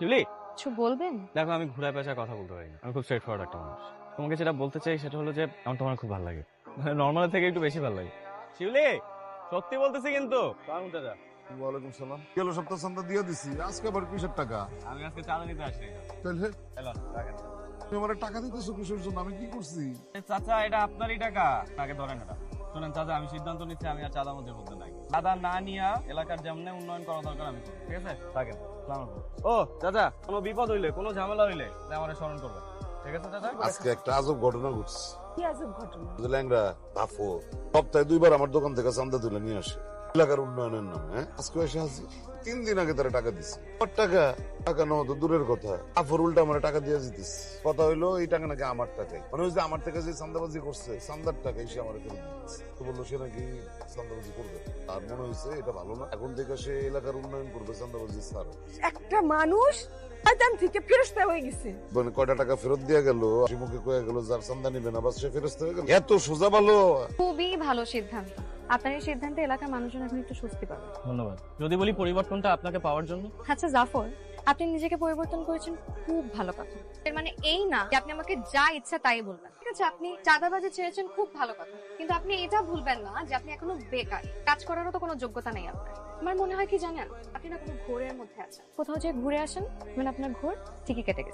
Julie? কিছু বলবেন? দেখো আমি ঘুরায় পেঁচা কথা বলতে পারি না। আমি খুব স্ট্রেট ফরওয়ার্ড একটা মানুষ। তোমাকে যেটা বলতে চাই সেটা হলো যে আমার তোমার খুব ভালো লাগে। মানে নর্মাল থেকে একটু বেশি ভালো লাগে। শিউলি সত্যি বলতেছি কিন্তু। যা। ওয়ালাইকুম সালাম। গেল সপ্তাহ সন্ধ্যা দিয়ে দিছি। আজকে আবার কিসের টাকা? আমি আজকে চাঁদা নিতে আসি তাহলে? হ্যালো তুমি আমার টাকা দিতেছো কিসের জন্য? আমি কি করছি? চাচা এটা আপনারই টাকা। আগে ধরেন এটা। শোনেন চাচা আমি সিদ্ধান্ত নিচ্ছি আমি আর চাঁদা মধ্যে বলতে নাই চাঁদা না নিয়ে এলাকার যেমন উন্নয়ন করা দরকার আমি ঠিক আছে? থাকেন ও চাচা কোনো বিপদ হইলে কোনো ঝামেলা হইলে আমার স্মরণ করবে ঠিক আছে চাচা? আজকে একটা আজব ঘটনা ঘটছে। কি আজব ঘটনা? ল্যাংরা সপ্তাহে দুইবার আমার দোকান থেকে চান্দা তুলে নিয়ে আসে। এলাকার উন্নয়নের নামে আজকে এসে আছি। তিন দিন আগে তারা টাকা দিছে। আমার টাকা টাকা নেওয়া তো দূরের কথা। আফর উল্টা আমার টাকা দিয়ে দিতেছে। কথা হইল এই টাকা নাকি আমার টাকাই। মানে ওই যে আমার থেকে যে চান্দাবাজি করছে চান্দার টাকা এসে আমার ফেরত দিচ্ছে তো বলল সে নাকি চান্দাবাজি করবে। আর মনে হয়েছে এটা ভালো না। এখন থেকে সে এলাকার উন্নয়ন করবে চান্দাবাজি স্যার একটা মানুষ শয়তান থেকে ফেরস্তা হয়ে গেছে। মানে কয়টা টাকা ফেরত দিয়ে গেল? মুখে কয়ে গেল যার চান্দা নিবে না বাস সে ফেরত হয়ে গেল। এত সোজা ভালো। খুবই ভালো সিদ্ধান্ত। আপনার এই সিদ্ধান্তে এলাকার মানুষজন এখন একটু স্বস্তি পাবে। ধন্যবাদ। যদি বলি পরিবর্তনটা আপনাকে পাওয়ার জন্য? আচ্ছা জাফর আপনি নিজেকে পরিবর্তন করেছেন খুব ভালো কথা। এর মানে এই না যে আপনি আমাকে যা ইচ্ছা তাই বলবেন। ঠিক আছে আপনি চাঁদাবাজি ছেড়েছেন খুব ভালো কথা। কিন্তু আপনি এটা ভুলবেন না যে আপনি এখনও বেকার। কাজ করারও তো কোনো যোগ্যতা নেই আপনার। আমার মনে হয় কি জানেন আপনি না কোনো ঘোরের মধ্যে আছেন। কোথাও যে ঘুরে আসেন মানে আপনার ঘোর ঠিকই কেটে গেছে।